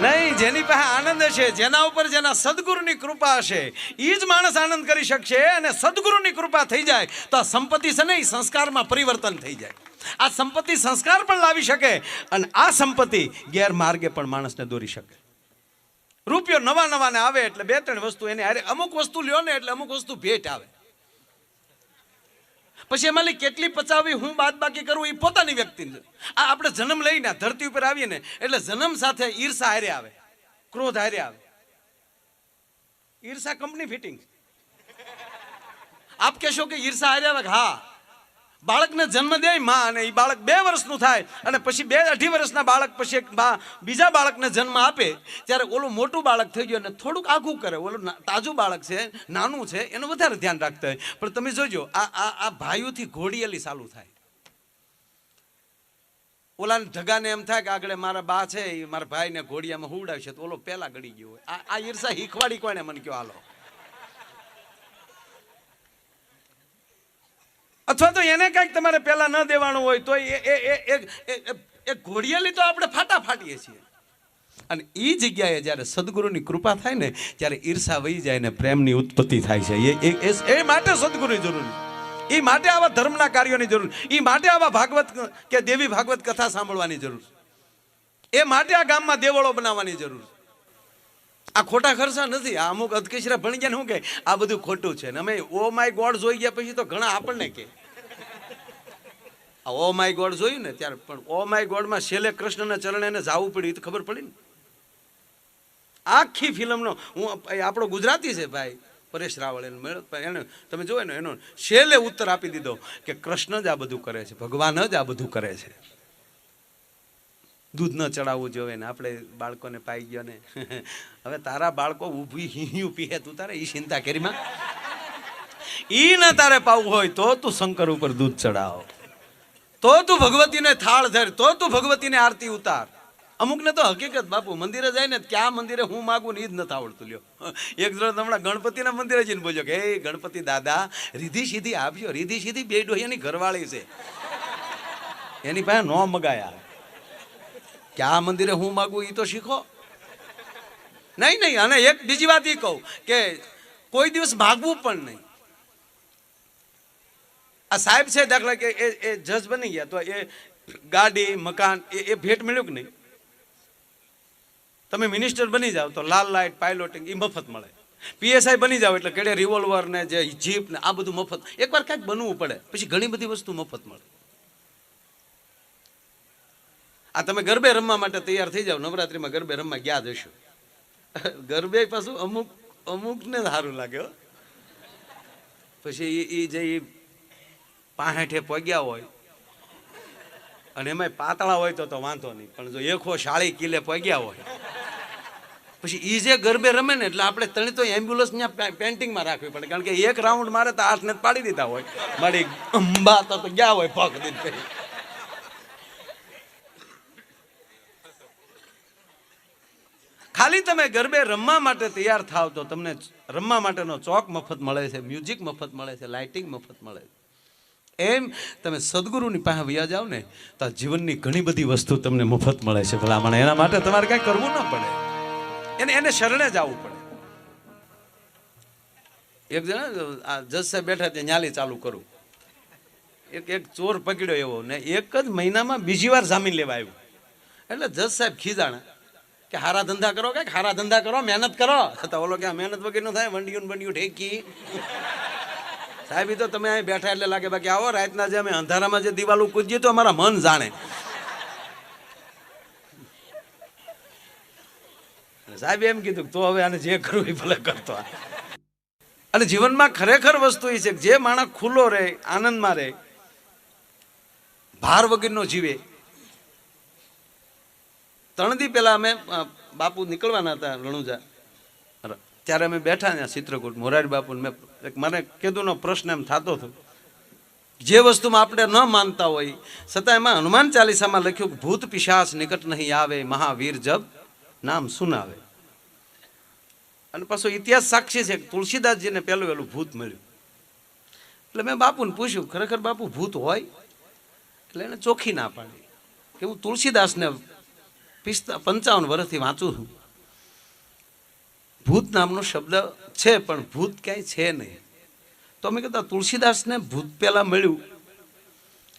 નહીં, જેની પાસે આનંદ છે, જેના ઉપર જેના સદગુરુની કૃપા હશે એ જ માણસ આનંદ કરી શકશે અને સદગુરુની કૃપા થઈ જાય તો આ સંપત્તિ છે ને સંસ્કારમાં પરિવર્તન થઈ જાય. આ સંપત્તિ સંસ્કાર પણ લાવી શકે અને આ સંપત્તિ ગેરમાર્ગે પણ માણસને દોરી શકે. રૂપિયો નવા નવા ને આવે એટલે બે ત્રણ વસ્તુ એને, અરે અમુક વસ્તુ લ્યો ને એટલે અમુક વસ્તુ ભેટ આવે. પછી એમાં કેટલી પચાવી હું બાદ બાકી કરું એ પોતાની વ્યક્તિની આ આપણે જન્મ લઈને ધરતી ઉપર આવીએ ને એટલે જન્મ સાથે ઈર્ષા હારે આવે, ક્રોધ હારે આવે. ઈર્ષા કંપની ફિટિંગ આપ કહેશો કે ઈર્ષા હારે આવે હા બાળકને જન્મ દે માં અને એ બાળક બે વર્ષનું થાય અને પછી બે અઢી વર્ષના બાળક પછી એક બીજા બાળકને જન્મ આપે, ત્યારે ઓલું મોટું બાળક થઈ ગયું અને થોડુંક આઘું કરે. ઓલું તાજું બાળક છે, નાનું છે, એનું વધારે ધ્યાન રાખતા હોય. પણ તમે જોજો, આ આ આ ભાઈઓથી ઘોડિયેલી ચાલુ થાય. ઓલાને ઢગાને એમ થાય કે આગળ મારા બા છે એ મારા ભાઈને ઘોડિયામાં છે તો ઓલો પેલા ગળી ગયો આ ઈર્ષા હિખવાડી કોને મને કયો હાલો. અથવા તો એને કાંઈક તમારે પહેલાં ન દેવાનું હોય, તો એ એ ઘોડિયેલી તો આપણે ફાટા ફાટીએ છીએ. અને એ જગ્યાએ જ્યારે સદગુરુની કૃપા થાય ને, ત્યારે ઈર્ષા વહી જાય ને પ્રેમની ઉત્પત્તિ થાય છે. એ એ- માટે સદગુરુની જરૂરી. એ માટે આવા ધર્મના કાર્યોની જરૂર. એ માટે આવા ભાગવત કે દેવી ભાગવત કથા સાંભળવાની જરૂર. એ માટે આ ગામમાં દેવળો બનાવવાની જરૂર. આ ખોટા ખર્ચા નથી. આ અમુક અધકેશરા ભણી ગયા શું કે આ બધું ખોટું છે. ને અમે, ઓ માય ગોડ, જોઈ ગયા પછી તો ઘણા આપણને કે ઓ માય ગોડ જોયું ને ત્યારે પણ ઓ માય ગોડમાં છેલ્લે કૃષ્ણના ચરણે એને જાવું પડ્યું તો ખબર પડી ને. આખી ફિલ્મનો, હું આપણો ગુજરાતી છે ભાઈ, પરેશ રાવળ એને મેળ એને, તમે જોયો ને, એનો છેલ્લે ઉત્તર આપી દીધો કે કૃષ્ણ જ આ બધું કરે છે, ભગવાન જ આ બધું કરે છે. દૂધ ન ચડાવવું જોઈએ ને, આપણે બાળકોને પાઈ ગયો ને. હવે તારા બાળકો ઊભી હિયું પીએ તું તારે એ ચિંતા કરીમાં ઈ ન તારે પાવું હોય તો તું શંકર ઉપર દૂધ ચડાવ. તો તું ભગવતીને થાળ ધર, તો તું ભગવતીને આરતી ઉતાર. અમુકને તો હકીકત, બાપુ, મંદિરે જાય ને ક્યાં મંદિરે હું માગું ને એ જ નથી આવડતું, લ્યો. એક જણ હમણાં ગણપતિના મંદિરે જઈને બોલ્યો કે હે ગણપતિ દાદા, રીધી સીધી આપજો, રીધી સીધી બે ડોહિયાની ઘરવાળી છે. એની પાસે નો મગાયા. ક્યાં મંદિરે હું માગું એ તો શીખો. નહીં નહીં, અને એક બીજી વાત એ કહું કે કોઈ દિવસ માગવું પણ નહીં. આ સાહેબ છે દાખલા કે એ એ જજ બની ગયા, તો એ ગાડી, મકાન, એ એ ભેટ મળ્યું કે નહીં? તમે મિનિસ્ટર બની જાઓ તો લાલ લાઇટ, પાયલોટિંગ એ મફત મળે. પીએસઆઈ બની જાઓ એટલે કેડે રિવોલ્વર ને જે જીપ ને આ બધું મફત. એકવાર કાંઈક બનવું પડે, પછી ઘણી બધી વસ્તુ મફત મળે. આ તમે ગરબે રમવા માટે તૈયાર થઈ જાઓ, નવરાત્રીમાં ગરબે રમવા ગયા જ ગરબે પાછું અમુક અમુકને સારું લાગે પછી એ જે પાહેઠે પગ્યા હોય. અને એમાંય પાતળા હોય તો તો વાંધો નહીં. પણ જો એકો શાળી કિલે પગ્યા હોય. પછી એ જે ગરબે રમે ને, એટલે આપણે તણી તો એમ્બ્યુલન્સ ત્યાં પેન્ટિંગમાં રાખવી પડે. કારણ કે એક રાઉન્ડ મારે તો આઠ ને પાડી દીધા હોય. મારી અંબા તો ગયા હોય પગ દીધી. ખાલી તમે ગરબે રમવા માટે તૈયાર થાવ તો તમને રમવા માટેનો ચોક મફત મળે છે મ્યુઝિક મફત મળે છે લાઇટિંગ મફત મળે છે. એમ તમે સદગુરુની પાસે વ્યા જાઓ ને, તો જીવનની ઘણી બધી વસ્તુ તમને મફત મળે છે. ભલામણ એના માટે તમારે કાંઈ કરવું ના પડે. એને એને શરણે જવું પડે. એક જણા, આ જજ સાહેબ બેઠા ત્યાં ન્યાલી ચાલુ કરું. એક એક ચોર પકડ્યો એવો ને, એક જ મહિનામાં બીજી વાર જામીન લેવા આવ્યો. એટલે જજ સાહેબ ખીજાણા કે હારા ધંધા કરો કે હારા ધંધા કરો, મહેનત કરો. તો ઓલો કે મહેનત વગેરે થાય, વંડિયું વંડિયું ઢેકી. સાહેબ તો તમે અહીં બેઠા એટલે લાગે બાકી આવો, રાતના જે અમે અંધારામાં જે દિવાલો કૂદીએ તો અમારા મન જાણે. સાહેબ એમ કીધું તો હવે આને જે કરવું એ ભલે કરતો અને જીવનમાં ખરેખર વસ્તુ એ છે જે માણસ ખુલ્લો રહે, આનંદમાં રહે, ભાર વગરનો જીવે. ત્રણ દી પહેલા અમે બાપુ નીકળવાના હતા રણુજા. ત્યારે અમે બેઠા ત્યાં ચિત્રકૂટ. મોરારી બાપુ મેં મને કીધુંનો પ્રશ્ન એમ થતો હતો. જે વસ્તુમાં આપણે ન માનતા હોય, છતાં એમાં હનુમાન ચાલીસામાં લખ્યું કે, ભૂત પિશાચ નિકટ નહીં આવે, મહાવીર જબ નામ સુનાવે. અને પાછો ઇતિહાસ સાક્ષી છે કે તુલસીદાસજીને પહેલું વહેલું ભૂત મળ્યું. એટલે મેં બાપુને પૂછ્યું, ખરેખર બાપુ ભૂત હોય? એટલે એને ચોખ્ખી ના પાડી કે હું તુલસીદાસને પિસ્તા પંચાવન વર્ષથી વાંચું છું. ભૂત નામનો શબ્દ છે, પણ ભૂત ક્યાંય છે નહીં. તો અમે કહેતા, તુલસીદાસને ભૂત પહેલા મળ્યું.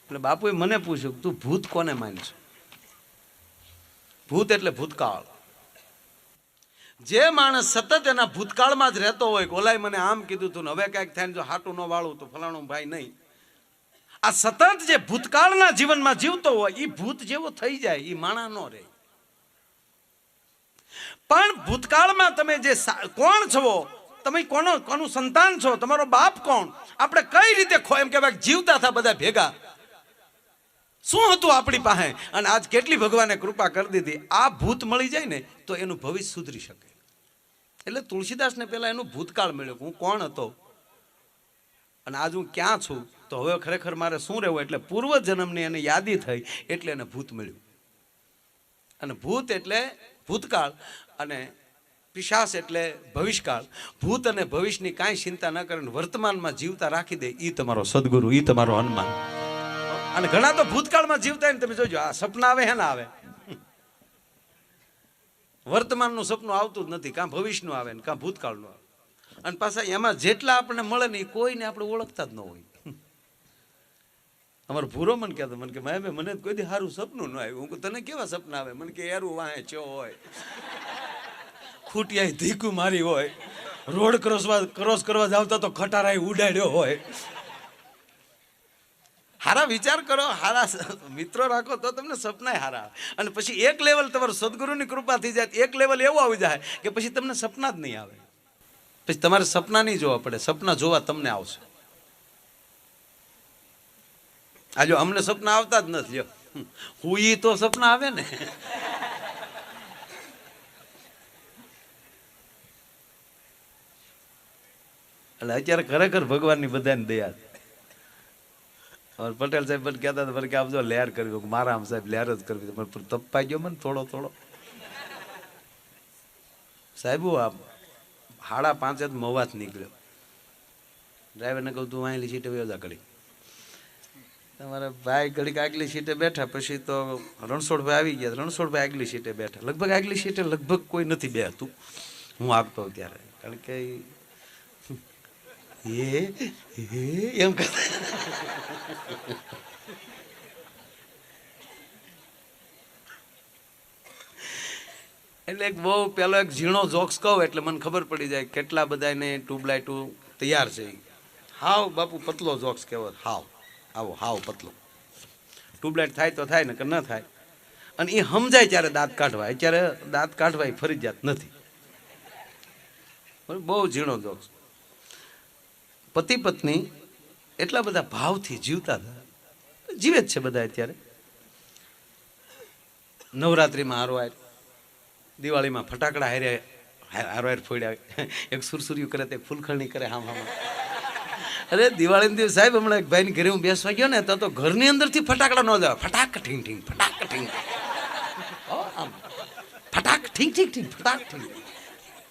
એટલે બાપુએ મને પૂછ્યું, તું ભૂત કોને માનશો? ભૂત એટલે ભૂતકાળ. જે માણસ સતત એના ભૂતકાળમાં જ રહેતો હોય ઓલાય મને આમ કીધું તું હવે કાંઈક થાય જો હાટું ન વાળું તો ફલાણું ભાઈ નહીં. આ સતત જે ભૂતકાળના જીવનમાં જીવતો હોય એ ભૂત જેવો થઈ જાય એ માણા ન રહે. પણ ભૂતકાળમાં તમે જે કોણ છો? તમે કોનો, કોનું સંતાન છો? તમારો બાપ કોણ? આપણે કઈ રીતે ખો, એમ કહેવાય જીવતા હતા બધા ભેગા. શું હતું આપણી પાસે? અને આજ કેટલી ભગવાને કૃપા કરી દીધી? આ ભૂત મળી જાય ને, તો એનું ભવિષ્ય સુધરી શકે. એટલે તુલસીદાસને પહેલા એનું ભૂતકાળ મળ્યો હું કોણ હતો? અને આજ હું ક્યાં છું? તો હવે ખરેખર મારે શું રહેવું? એટલે પૂર્વ જન્મની એને યાદી થઈ, એટલે એને ભૂત મળ્યું. અને ભૂત એટલે ભૂતકાળ. અને પિશાસ એટલે ભવિષ્યકાળ. ભૂત અને ભવિષ્યની કાંઈ ચિંતા ન કરે વર્તમાનમાં જીવતા રાખી દે એ તમારો સદગુરુ એ તમારો હનુમાન. અને ઘણા તો ભૂતકાળમાં જીવતા તમે જોજો, આ સપના આવે હે ના આવે? વર્તમાનનું સપનું આવતું જ નથી કાં ભવિષ્યનું આવે ને કાં ભૂતકાળનું આવે. અને પાછા એમાં જેટલા આપણને મળે ને એ કોઈને આપણે ઓળખતા જ ન હોય. અમારો ભૂરો મને કહેતો, મને કે મેં મને કોઈ દી સારું સપનું ન આવ્યું. હું તને કેવા સપના આવે? મને કે એરું વાહે હોય. ખૂટિયા ધીકું મારી હોય, રોડ ક્રોસવા ક્રોસ કરવા જાવતા તો ખટારાએ ઉડાડ્યો હોય. હારા વિચાર કરો, હારા મિત્રો રાખો તો તમને સપનાય હારા અને પછી એક લેવલ તમારું સદગુરુની કૃપા થઈ જાય, એક લેવલ એવું આવી જાય કે પછી તમને સપના જ નહીં આવે. પછી તમારે સપના નહીં જોવા પડે, સપના જોવા તમને આવશે. આજો અમને સપના આવતા જ નથી હું ઈ તો સપના આવે ને. એટલે અત્યારે ખરેખર ભગવાનની બધાને દયા છે. પટેલ સાહેબ પણ કહેતા હતા કે આમ જો લહેર કરવી. મારા આમ સાહેબ લહેર જ કરવી. પણ તપાઈ ગયો મને થોડો થોડો. સાહેબ આપ હાડા પાંચે જ મવાત નીકળ્યો. ડ્રાઈવરને કહું, તું વાંયલી સીટે વ્યવજા કરી તમારા ભાઈ ઘડીક આગલી સીટે બેઠા, પછી તો રણછોડભાઈ આવી ગયા. રણછોડભાઈ આગલી સીટે બેઠા. લગભગ આગલી સીટે લગભગ કોઈ નથી બેહતું. હું આપતો ત્યારે. કારણ કે એ એમ કરતા એટલે એક બહુ, પેલો એક ઝીણો જોક્સ કહું એટલે મને ખબર પડી જાય કેટલા બધાને ટ્યુબલાઇટ તૈયાર છે. હાવ બાપુ પતલો જોક્સ કહેવો હાવ. આવો, હાવ પતલો. ટ્યુબલાઇટ થાય તો થાય ને કે ન થાય. અને એ સમજાય ત્યારે દાંત કાઢવા. અત્યારે દાંત કાઢવા એ ફરજિયાત નથી? બહુ ઝીણો જોક્સ. પતિ પત્ની એટલા બધા ભાવથી જીવતા હતા. જીવે જ છે બધા અત્યારે. નવરાત્રિમાં હારવાય દિવાળીમાં ફટાકડા હારે હારવાર ફોડ્યા. એક સુરસુર્યું કરે તે ફૂલખરણી કરે હામ હામ. અરે દિવાળીના દિવસ સાહેબ હમણાં એક ભાઈની ઘરે હું બેસવા ગયો ને તો તો ઘરની અંદરથી ફટાકડા ન જાય ફટાક ઠીંગ ઠીંગ ફટાક ઠીંગ. હો, ફટાક ઠીંગ ઠીંગ ઠીંગ ફટાક ઠીંગ.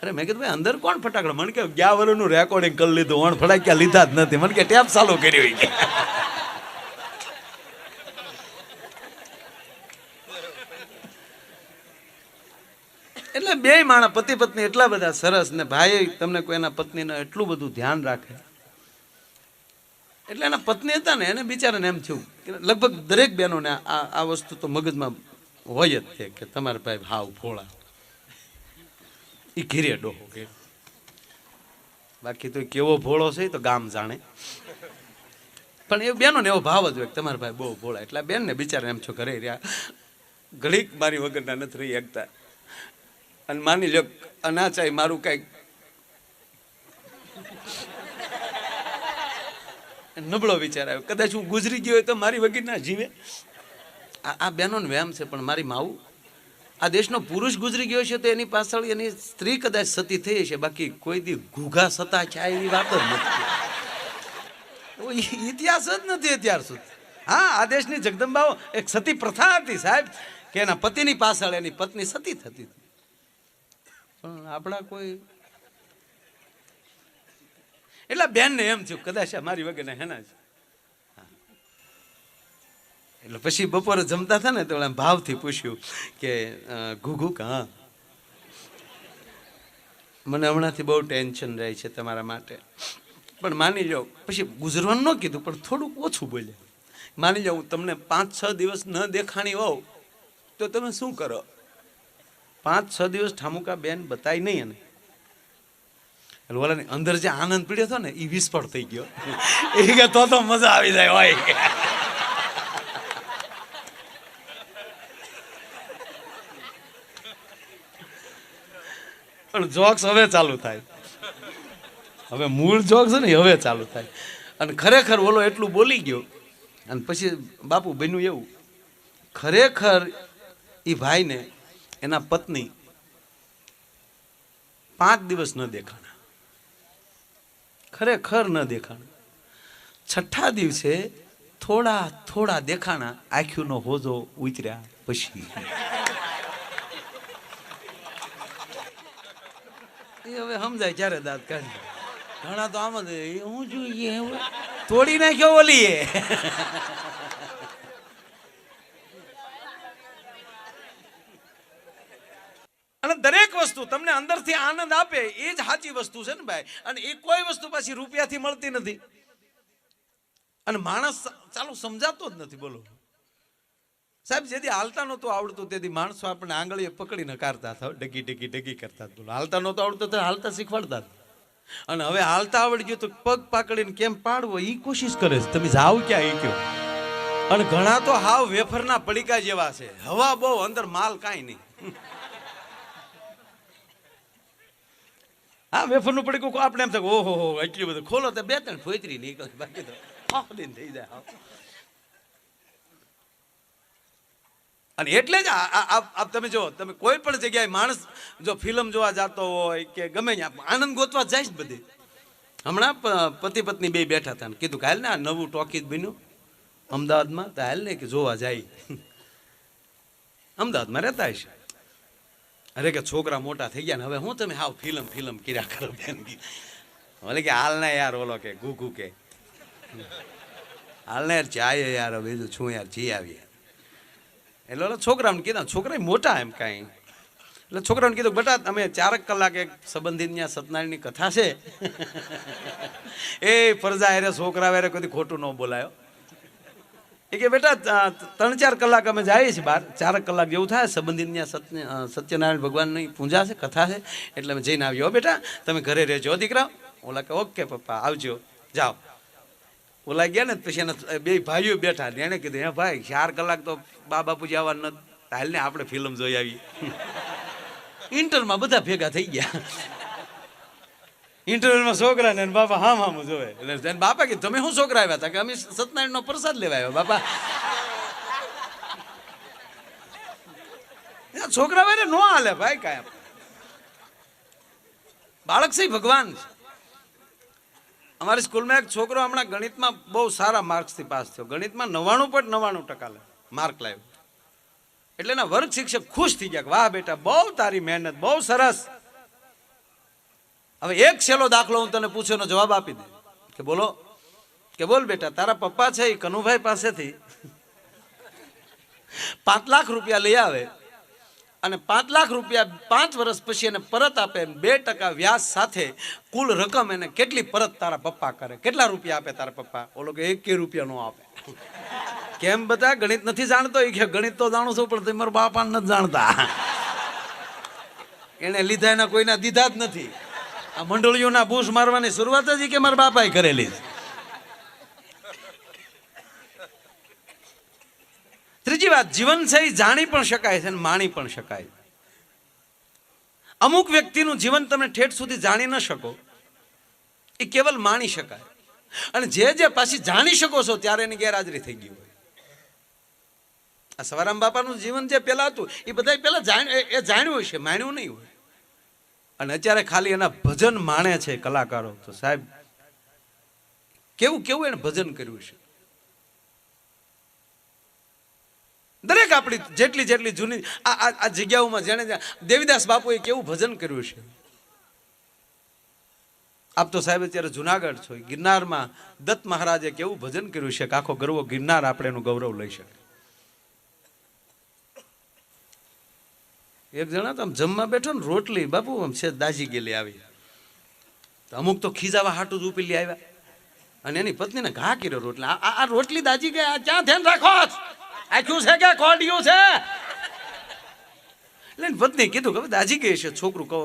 અરે મેં કીધું, ભાઈ, અંદર કોણ ફટાકડા? મને કે ગયા વર્ષનું રેકોર્ડિંગ કરી લીધું, ઓણ ફટાક્યા લીધા જ નથી. મને કે ટેપ ચાલુ કર્યો કે એટલે બે માણા, પતિ પત્ની એટલા બધા સરસ ને ભાઈ, તમને કોઈ એના પત્નીને એટલું બધું ધ્યાન રાખે. એટલે એના પત્ની હતા ને, એને બિચારાને એમ થયું કે લગભગ દરેક બહેનોને આ આ વસ્તુ તો મગજમાં હોય જ છે કે તમારા ભાઈ, હાવ ફોળા એ ઘીરે ડોહો કે બાકી તો કેવો ભોળો છે તો ગામ જાણે. પણ એ બેનો ને એવો ભાવ જ હોય તમારા ભાઈ બહુ ભોળા. એટલે બેન ને બિચારા એમ છો ઘરે રહ્યા. ઘડીક મારી વગરના નથી રહી શકતા. અને માની લ્યો અનાચાય મારું કંઈક. નબળો વિચાર આવ્યો. કદાચ હું ગુજરી ગયો હોય તો મારી વગીર ના જીવે. આ આ બહેનોને વ્યામ છે, પણ મારી માવું આ દેશનો પુરુષ ગુજરી ગયો છે તો એની પાછળ એની સ્ત્રી કદાચ સતી થઈ છે બાકી કોઈ દી ઘૂઘા સતા છે એવી વાત જ નથી ઇતિહાસ જ નથી અત્યાર સુધી. હા, આ દેશની જગદંબાઓ એક સતી પ્રથા હતી, સાહેબ, કે એના પતિની પાછળ એની પત્ની સતી થતી હતી. પણ આપણા કોઈ એટલે બેનને એમ થયું, કદાચ મારી વગેરે હેના છે. એટલે પછી બપોરે જમતા હતા ને, તો ભાવથી પૂછ્યું કે ઘુઘુ હા મને હમણાંથી બહુ ટેન્શન રહે છે તમારા માટે. પણ માની લો પછી ગુજરવાનું ન કીધું, પણ થોડુંક ઓછું બોલ્યા. માની લો હું તમને પાંચ છ દિવસ ન દેખાણી હોઉં, તો તમે શું કરો? પાંચ છ દિવસ ઠામુકા બેન બતાવી નહીં એને. એટલે અંદર જે આનંદ પીડ્યો હતો ને એ વિસ્ફળ થઈ ગયો. એ કે તો તો મજા આવી જાય હોય પણ જોક્સ હવે ચાલુ થાય. હવે મૂળ જોક્સ ને હવે ચાલુ થાય. અને ખરેખર ઓલો એટલું બોલી ગયો. અને પછી બાપુ બન્યું એવું. ખરેખર એ ભાઈને એના પત્ની પાંચ દિવસ ન દેખાણા. ખરેખર ન દેખાણા. છઠ્ઠા દિવસે થોડા થોડા દેખાણા આંખ્યુંનો હોજો ઉતર્યા પછી. હવે સમજાય ક્યારે દાંત કાઢી? ઘણા તો આમ જ હું જોઈએ તોડી નાખ્યો ઓલીએ. અને દરેક વસ્તુ તમને અંદરથી આનંદ આપે, એ જ સાચી વસ્તુ છે ને ભાઈ. અને એ કોઈ વસ્તુ પાછી રૂપિયાથી મળતી નથી. અને માણસ ચાલો સમજાતો જ નથી, બોલો. સાહેબ, જેથી હાલતા નહોતું આવડતું, તેથી માણસો આપણે આંગળીએ પકડીને નકારતા હતા ડગી ડગી ડગી કરતા. બોલો, હાલતા નહોતું આવડતું, તો હાલતા શીખવાડતા અને હવે હાલતા આવડી ગયું તો પગ પાકડીને કેમ પાડવો એ કોશિશ કરે છે. તમે જાવ ક્યાં એ કયો. અને ઘણા તો હાવ વેફરના પડીકા જેવા છે. હવા બહુ, અંદર માલ કાંઈ નહીં. હા વેફરનું પડીકું આપણે એમ થાય ઓહો એટલું બધું. ખોલો તો બે ત્રણ ફોતરી નીકળે. બાકી તો થઈ જાય હાવ. અને એટલે જ આ- તમે જો તમે કોઈ પણ જગ્યાએ માણસ જો ફિલ્મ જોવા જતો હોય કે ગમે ત્યાં આનંદ ગોતવા જાય જ બધે. હમણાં પતિ પત્ની બે બેઠા હતા કીધું કે ને આ નવું ટોકીજ બન્યું. અમદાવાદમાં તો હાલ ને કે જોવા જાય. અમદાવાદમાં રહેતા હશે. અરે કે છોકરા મોટા થઈ ગયા ને, હવે હું તમે હાવ ફિલ્મ ફિલ્મ કર્યા કરો બેન ભલે કે, હાલ ના યાર ઓલો કે ઘુ ઘુ કે. હાલ ને યાર ચાય યાર, હવે છું યાર, જી આવીએ. એટલે છોકરાઓને કીધા છોકરા મોટા એમ કાંઈ. એટલે છોકરાઓને કીધું, બેટા, તમે ચારક કલાક એક સંબંધિત ત્યાં સત્યનારાયણની કથા છે. એ ફરજા એરે છોકરા વેરે કદી ખોટું ન બોલાયો. એ કે, બેટા ત્રણ ચાર કલાક અમે જઈએ છીએ બાર. ચારક કલાક જેવું થાય, સંબંધિત ત્યાં સત્ય સત્યનારાયણ ભગવાનની પૂજા છે, કથા છે, એટલે અમે જઈને આવ્યો બેટા, તમે ઘરે રહેજો દીકરા ઓલા કે, ઓકે, પપ્પા, આવજો. જાઓ. ઓલા ગયા ને પછી એના બે ભાઈઓ બેઠા એને કીધું, હે ભાઈ, ચાર કલાક તો બા બાપુજી આવવાના નથી. હાલ ને આપણે ફિલ્મ જોઈ આવી ઇન્ટરમાં બધા ભેગા થઈ ગયા. ઇન્ટરવ્યુમાં છોકરા ને બાપા હા હામ જોવે. એટલે બાપા કે તમે શું છોકરા આવ્યા હતા? કે અમે સત્યનારાયણ નો પ્રસાદ લેવા આવ્યા બાપા. છોકરા વારે નો હાલે ભાઈ કાયમ બાળક છે ભગવાન છે. અમારી સ્કૂલમાં એક છોકરો હમણાં ગણિતમાં બહુ સારા માર્ક્સથી પાસ થયો. ગણિતમાં નવ્વાણું પોઈન્ટ નવ્વાણું ટકા માર્ક લાવ્યો એટલે એના વર્ગ શિક્ષક ખુશ થઈ ગયા વાહ બેટા, બહુ તારી મહેનત, બહુ સરસ. હવે એક છેલ્લો દાખલો હું તને પૂછ્યો જવાબ આપી દે. કે બોલો, કે બોલ બેટા, તારા પપ્પા છે એ કનુભાઈ પાસેથી પાંચ લાખ રૂપિયા લઈ આવે. અને પાંચ લાખ રૂપિયા પાંચ વર્ષ પછી એને પરત આપે બે ટકા વ્યાજ સાથે કુલ રકમ એને કેટલી પરત તારા પપ્પા કરે? કેટલા રૂપિયા આપે તારા પપ્પા? ઓલો કે એક રૂપિયા નો આપે. કેમ બધા ગણિત નથી જાણતો? કે ગણિત તો જાણું છું, પણ તમારા બાપા નથી જાણતા. એને લીધા એના કોઈના દીધા જ નથી. આ મંડળીઓના બૂસ મારવાની શરૂઆત જ કે મારા બાપાએ કરેલી છે. ત્રીજી વાત જીવન છે જાણી પણ શકાય છે અને માણી પણ શકાય અમુક વ્યક્તિનું જીવન તમે ઠેઠ સુધી જાણી ન શકો. એ કેવલ માણી શકાય. અને જે જે પાછી જાણી શકો છો ત્યારે એની ગેરહાજરી થઈ ગઈ હોય. આ સવારામ બાપાનું જીવન જે પેલા હતું, એ બધા પેલા એ- જાણ્યું હશે, માણ્યું નહીં હોય. અને અત્યારે ખાલી એના ભજન માણે છે કલાકારો. તો સાહેબ, કેવું કેવું એને ભજન કર્યું છે દરેક આપણી જેટલી જેટલી જૂની આ જગ્યાઓમાં જેણે દેવીદાસ બાપુએ કેવું ભજન કર્યું છે? આપ તો સાહેબ અત્યારે જુનાગઢ છો, ગિરનારમાં દત્ત મહારાજે કેવું ભજન કર્યું છે કે આખો ગર્વ ગિરનાર આપણે એનું ગૌરવ લઈ શકે? એક જણા તો આમ જમવા બેઠો ને રોટલી, બાપુ આમ છે દાજી ગયેલી આવી. અમુક તો ખીજાવા હાટું જ ઉપીલી આવ્યા. અને એની પત્નીને ઘા કર્યો રોટલી. આ રોટલી દાજી ગયા ક્યાં ધ્યાન રાખો આખ્યું છે કે કોડિયું છે? એટલે પત્ની કીધું કે દાજી ગઈ છે, છોકરું કહો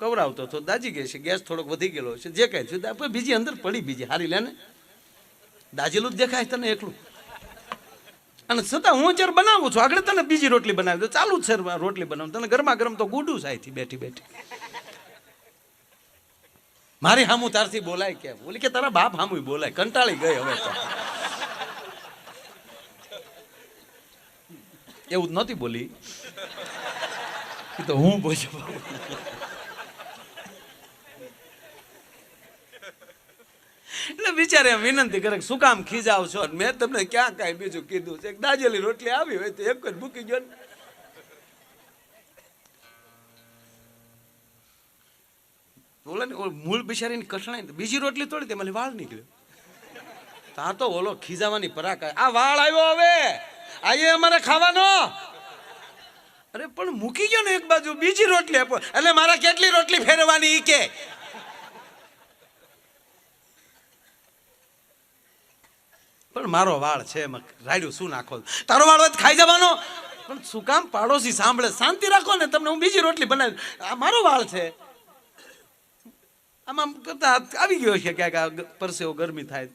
કવરાવતો તો દાજી ગઈ છે, ગેસ થોડોક વધી ગયેલો છે, જે કાંઈ થયું બીજી અંદર પડી બીજી, હારી લે ને. દાજેલું જ દેખાય તને એકલું. અને છતાં હું જ્યારે બનાવું છું, આગળ તને બીજી રોટલી બનાવી દઉં, ચાલુ જ છે રોટલી બનાવું તને ગરમા ગરમ તો ગુડું સાયથી બેઠી બેઠી. મારી હામું તારથી બોલાય કેમ? બોલી કે તારા બાપ હામું બોલાય, કંટાળી ગઈ હવે એવું નહોતી બોલી. તો હું બોલ્યો એટલે બિચારે વિનંતી કરે શું કામ ખીજાવ છો? મેં તમને ક્યાં કાંઈ બીજું કીધું છે? દાજેલી રોટલી આવી હોય તો એક જ મૂકી ગયો ને. બોલે ને ઓલો મૂળ બિચારીની કઠણાઈ બીજી રોટલી તોડી તેમાં વાળ નીકળ્યો તો તો ઓલો ખીજાવાની પરાક આ વાળ આવ્યો હવે. આયે અમારે ખાવાનો? અરે, પણ મૂકી ગયો ને એક બાજુ, બીજી રોટલી આપો. એટલે મારે કેટલી રોટલી ફેરવાની ઈ કે? પણ મારો વાળ છે રાડ્યું શું નાખો? તારો વાળ હોય ખાઈ જવાનો. પણ શું કામ પાડોશી સાંભળે? શાંતિ રાખો ને, તમને હું બીજી રોટલી બનાવી આ મારો વાળ છે. આમાં કરતા આવી ગયો છે ક્યાંક પરસેવો ગરમી થાય.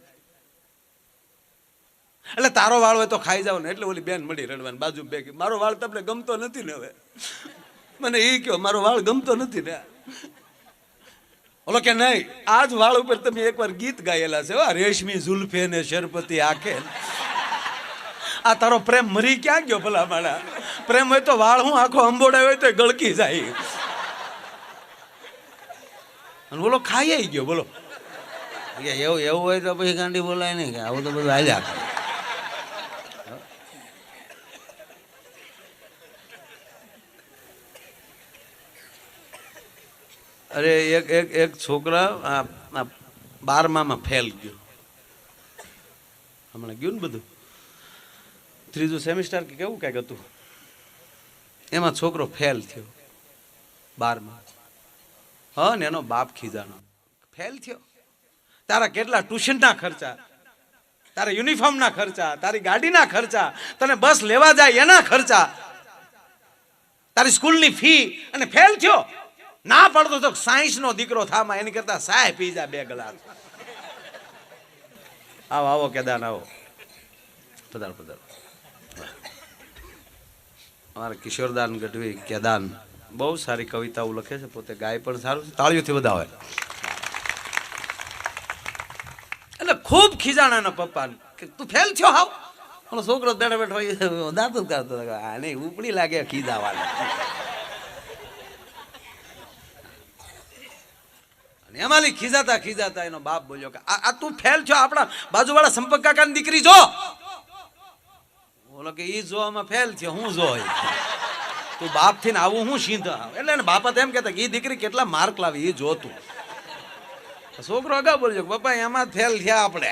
એટલે તારો વાળ હોય તો ખાઈ જાવ ને એટલે ઓલી બેન મળી રડવાની બાજુ બે મારો વાળ તમને ગમતો નથી ને હવે. મને એ કહો મારો વાળ ગમતો નથી ને. ઓલો કે નહીં, આજ વાળ ઉપર તમે એકવાર ગીત ગાયેલા છે આ રેશમી જુલ્ફે ને શરપતિ આખે આ તારો પ્રેમ મરી ક્યાં ગયો ભલા માળા પ્રેમ હોય તો વાળ હું આખો અંબોડાય હોય તો ગળકી જાય. અને બોલો ખાઈ ગયો, બોલો. એવું એવું હોય તો પછી ગાંડી બોલાય નહીં કે આવું તો બધું હાલ્યા અરે, એક એક એક છોકરા બારમામાં ફેલ ગયો. હમણાં ગયું ને બધું? ત્રીજું સેમિસ્ટર કે કેવું કંઈક હતું? એમાં છોકરો ફેલ થયો બારમાં. હા ને, એનો બાપ ખીજાણો. ફેલ થયો. તારા કેટલા ટ્યુશનના ખર્ચા? તારા યુનિફોર્મના ખર્ચા? તારી ગાડીના ખર્ચા? તને બસ લેવા જાય એના ખર્ચા? તારી સ્કૂલની ફી? અને ફેલ થયો? ના પડતો તો સાયન્સ નો દીકરો થામાં, એની કરતા સાય પીજા બે ગ્લાસ. આવો આવો કેદાન આવો. પધાર પધાર. અમારા કિશોરદાન ગઢવી કેદાન બહુ સારી કવિતાઓ લખે છે, પોતે ગાય પણ સારું છે, તાળીઓથી હોય એટલે ખૂબ ખીજાણા એના પપ્પા કે તું ફેલ થયો હાવ? છોકરો બેઠો બેઠો દાંત કરતો આને ઉપડી લાગે ખીજાવાના. અને ખીજાતા ખીજાતા એનો બાપ બોલ્યો કે, આ તું ફેલ છો, આપણા બાજુવાળા સંપર્ક કાકાની દીકરી જો. બોલો કે, ઈ જોવામાં ફેલ છે, હું જો તું બાપથી આવું, હું સીધા એટલે એને બાપા એમ કહેતા કે, ઈ દીકરી કેટલા માર્ક લાવી એ જોતું છોકરો અગાઉ બોલ્યો કે, પપ્પા, એમાં ફેલ થયા આપણે.